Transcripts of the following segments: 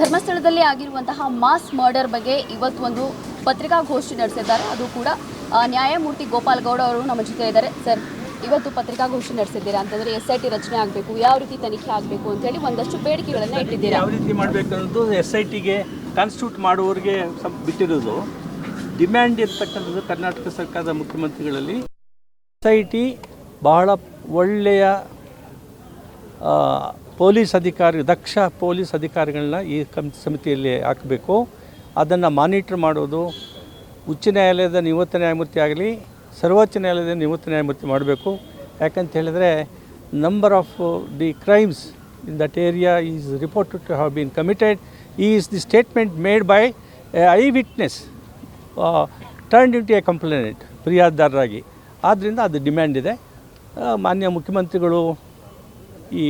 ಧರ್ಮಸ್ಥಳದಲ್ಲಿ ಆಗಿರುವಂತಹ mass murder ಬಗ್ಗೆ ಇವತ್ತು ಒಂದು ಪತ್ರಿಕಾಗೋಷ್ಠಿ ನಡೆಸಿದ್ದಾರೆ. ಅದು ಕೂಡ ನ್ಯಾಯಮೂರ್ತಿ ಗೋಪಾಲ್ ಗೌಡ ಅವರು ನಮ್ಮ ಜೊತೆ ಇದ್ದಾರೆ. ಸರ್ ಇವತ್ತು ಪತ್ರಿಕಾಗೋಷ್ಠಿ ನಡೆಸಿದ್ದೀರಾ ಅಂತಂದ್ರೆ ಎಸ್ ಐ ಟಿ ರಚನೆ ಆಗಬೇಕು ಯಾವ ರೀತಿ ತನಿಖೆ ಆಗಬೇಕು ಅಂತೇಳಿ ಒಂದಷ್ಟು ಬೇಡಿಕೆಗಳನ್ನು ಇಟ್ಟಿದ್ದೀರಾ? ಯಾವ ರೀತಿ ಮಾಡಬೇಕು ಅನ್ನೋದು ಎಸ್ ಐ ಟಿಗೆ ಕಾನ್ಸ್ಟಿಟ್ಯೂಟ್ ಮಾಡುವವರಿಗೆ ಸ್ವಲ್ಪ ಬಿಟ್ಟಿರೋದು. ಡಿಮ್ಯಾಂಡ್ ಇರ್ತಕ್ಕಂಥದ್ದು ಕರ್ನಾಟಕ ಸರ್ಕಾರದ ಮುಖ್ಯಮಂತ್ರಿಗಳಲ್ಲಿ. ಎಸ್ ಐ ಟಿ ಬಹಳ ಒಳ್ಳೆಯ ಪೊಲೀಸ್ ಅಧಿಕಾರಿ, ದಕ್ಷ ಪೊಲೀಸ್ ಅಧಿಕಾರಿಗಳನ್ನ ಈ ಕಮ್, ಸಮಿತಿಯಲ್ಲಿ ಹಾಕಬೇಕು. ಅದನ್ನು ಮಾನಿಟ್ರ್ ಮಾಡೋದು, ಉಚ್ಚ ನ್ಯಾಯಾಲಯದ ನಿವೃತ್ತ ನ್ಯಾಯಮೂರ್ತಿ ಆಗಲಿ, ಸರ್ವೋಚ್ಚ ನ್ಯಾಯಾಲಯದ ನಿವೃತ್ತ ನ್ಯಾಯಮೂರ್ತಿ ಮಾಡಬೇಕು. ಯಾಕಂತ ಹೇಳಿದ್ರೆ number of the crimes in that area is reported to have been committed is the statement made by eye witness turn in to a complainant ಫಿರ್ಯಾದಿದಾರರಾಗಿ. ಆದ್ದರಿಂದ ಅದು ಡಿಮ್ಯಾಂಡ್ ಇದೆ. ಮಾನ್ಯ ಮುಖ್ಯಮಂತ್ರಿಗಳು ಈ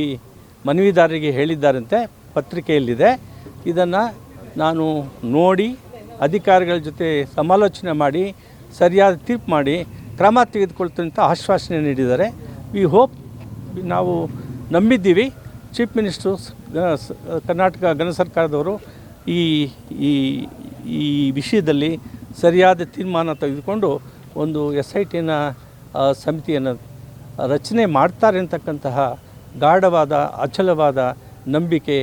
ಮನವಿದಾರರಿಗೆ ಹೇಳಿದ್ದಾರಂತೆ, ಪತ್ರಿಕೆಯಲ್ಲಿದೆ. ಇದನ್ನು ನಾನು ನೋಡಿ, ಅಧಿಕಾರಿಗಳ ಜೊತೆ ಸಮಾಲೋಚನೆ ಮಾಡಿ, ಸರಿಯಾದ ತೀರ್ಪು ಮಾಡಿ, ಕ್ರಮ ತೆಗೆದುಕೊಳ್ತೀನಿ ಅಂತ ಆಶ್ವಾಸನೆ ನೀಡಿದ್ದಾರೆ. ವಿ ಹೋಪ್ ನಾವು ನಂಬಿದ್ದೀವಿ. ಚೀಫ್ ಮಿನಿಸ್ಟ್ರು ಸ್- ಗ- ಸ- ಕರ್ನಾಟಕ ಗಣ ಸರ್ಕಾರದವರು ಈ ಈ ಈ ವಿಷಯದಲ್ಲಿ ಸರಿಯಾದ ತೀರ್ಮಾನ ತೆಗೆದುಕೊಂಡು ಒಂದು ಎಸ್ ಐ ಟಿನ ಸಮಿತಿಯನ್ನು ರಚನೆ ಮಾಡ್ತಾರೆ ಅಂತಕ್ಕಂತಹ ಗಾಢವಾದ ಅಚಲವಾದ ನಂಬಿಕೆ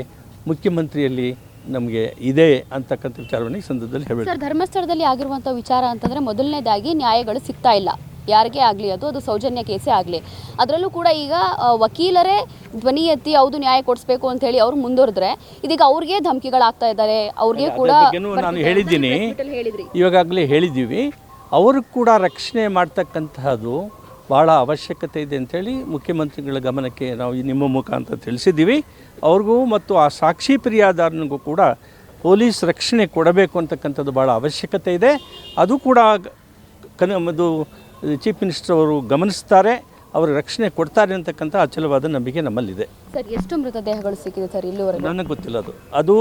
ಮುಖ್ಯಮಂತ್ರಿಯಲ್ಲಿ ನಮಗೆ ಇದೆ ಅಂತಕ್ಕಂಥ ವಿಚಾರವನ್ನು ಈ ಸಂದರ್ಭದಲ್ಲಿ ಹೇಳಿ ಸರ್ ಧರ್ಮಸ್ಥಳದಲ್ಲಿ ಆಗಿರುವಂಥ ವಿಚಾರ ಅಂತಂದ್ರೆ ಮೊದಲನೇದಾಗಿ ನ್ಯಾಯಗಳು ಸಿಗ್ತಾ ಇಲ್ಲ. ಯಾರಿಗೇ ಆಗಲಿ ಅದು ಅದು ಸೌಜನ್ಯ ಕೇಸೇ ಆಗಲಿ. ಅದರಲ್ಲೂ ಕೂಡ ಈಗ ವಕೀಲರೇ ಧ್ವನಿ ಎತ್ತಿ ಹೌದು ನ್ಯಾಯ ಕೊಡಿಸ್ಬೇಕು ಅಂತ ಹೇಳಿ ಅವ್ರು ಮುಂದುವರೆದ್ರೆ ಇದೀಗ ಅವ್ರಿಗೆ ಧಮಕಿಗಳಾಗ್ತಾ ಇದ್ದಾರೆ. ಅವ್ರಿಗೆ ಕೂಡ ನಾನು ಹೇಳಿದ್ದೀನಿ. ಇವಾಗಲೇ ಹೇಳಿದ್ದೀವಿ. ಅವರು ಕೂಡ ರಕ್ಷಣೆ ಮಾಡ್ತಕ್ಕಂತಹದ್ದು ಭಾಳ ಅವಶ್ಯಕತೆ ಇದೆ ಅಂಥೇಳಿ ಮುಖ್ಯಮಂತ್ರಿಗಳ ಗಮನಕ್ಕೆ ನಾವು ಈ ನಿಮ್ಮ ಮುಖಾಂತರ ತಿಳಿಸಿದ್ದೀವಿ. ಅವ್ರಿಗೂ ಮತ್ತು ಆ ಸಾಕ್ಷಿ ಪ್ರಿಯಾದಾರನಿಗೂ ಕೂಡ ಪೊಲೀಸ್ ರಕ್ಷಣೆ ಕೊಡಬೇಕು ಅಂತಕ್ಕಂಥದ್ದು ಭಾಳ ಅವಶ್ಯಕತೆ ಇದೆ. ಅದು ಕೂಡ ಕನ ಅದು ಚೀಫ್ ಮಿನಿಸ್ಟರ್ ಅವರು ಗಮನಿಸ್ತಾರೆ ಅವರು ರಕ್ಷಣೆ ಕೊಡ್ತಾರೆ ಅಂತಕ್ಕಂಥ ಅಚಲವಾದ ನಂಬಿಕೆ ನಮ್ಮಲ್ಲಿದೆ. ಸರ್ ಎಷ್ಟು ಮೃತದೇಹಗಳು ಸಿಕ್ಕಿದೆ ಸರ್ ಇಲ್ಲಿವರೆಗೂ? ನನಗೆ ಗೊತ್ತಿಲ್ಲ ಅದು. ಅದು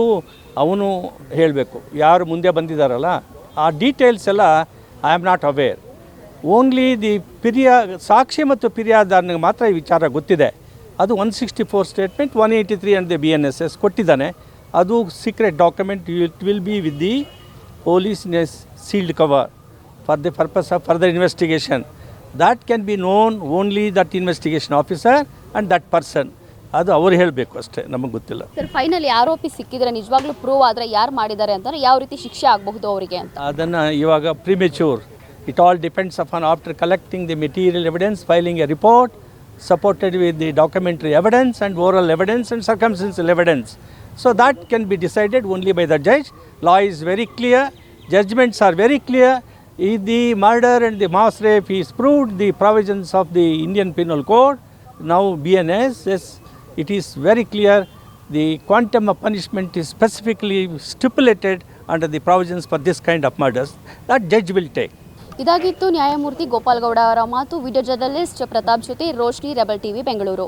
ಅವನು ಹೇಳಬೇಕು. ಯಾರು ಮುಂದೆ ಬಂದಿದ್ದಾರಲ್ಲ ಆ ಡೀಟೇಲ್ಸ್ ಎಲ್ಲ I am not aware only the ಪಿರಿಯ ಸಾಕ್ಷಿ ಮತ್ತು ಪಿರಿಯಾದಾರನಿಗೆ ಮಾತ್ರ ಈ ವಿಚಾರ ಗೊತ್ತಿದೆ ಅದು one sixty four statement one eighty three and the B N S S ಕೊಟ್ಟಿದ್ದಾನೆ ಅದು secret document it will be with the police sealed cover for the purpose of further investigation that can be known only that investigation officer and that person ಅದು ಅವ್ರು ಹೇಳಬೇಕು ಅಷ್ಟೇ ನಮಗೆ ಗೊತ್ತಿಲ್ಲ sir finally ಆರೋಪಿ ಸಿಕ್ಕಿದ್ರೆ ನಿಜವಾಗ್ಲೂ ಪ್ರೂವ್ ಆದರೆ ಯಾರು ಮಾಡಿದ್ದಾರೆ ಅಂತಂದ್ರೆ ಯಾವ ರೀತಿ ಶಿಕ್ಷೆ ಆಗಬಹುದು ಅವರಿಗೆ ಅಂತ ಅದನ್ನು ಇವಾಗ premature It all depends upon after collecting the material evidence, filing a report supported with the documentary evidence and oral evidence and circumstantial evidence. So that can be decided only by the judge. Law is very clear, judgments are very clear. If the murder and the mass rape is proved, the provisions of the Indian Penal Code, now BNS, yes, it is very clear the quantum of punishment is specifically stipulated under the provisions for this kind of murders. That judge will take. ಇದಾಗಿತ್ತು ನ್ಯಾಯಮೂರ್ತಿ ಗೋಪಾಲ್ಗೌಡ ಅವರ ಮಾತು video journalist Pratap ಜೊತೆ Roshni rebel TV Bengaluru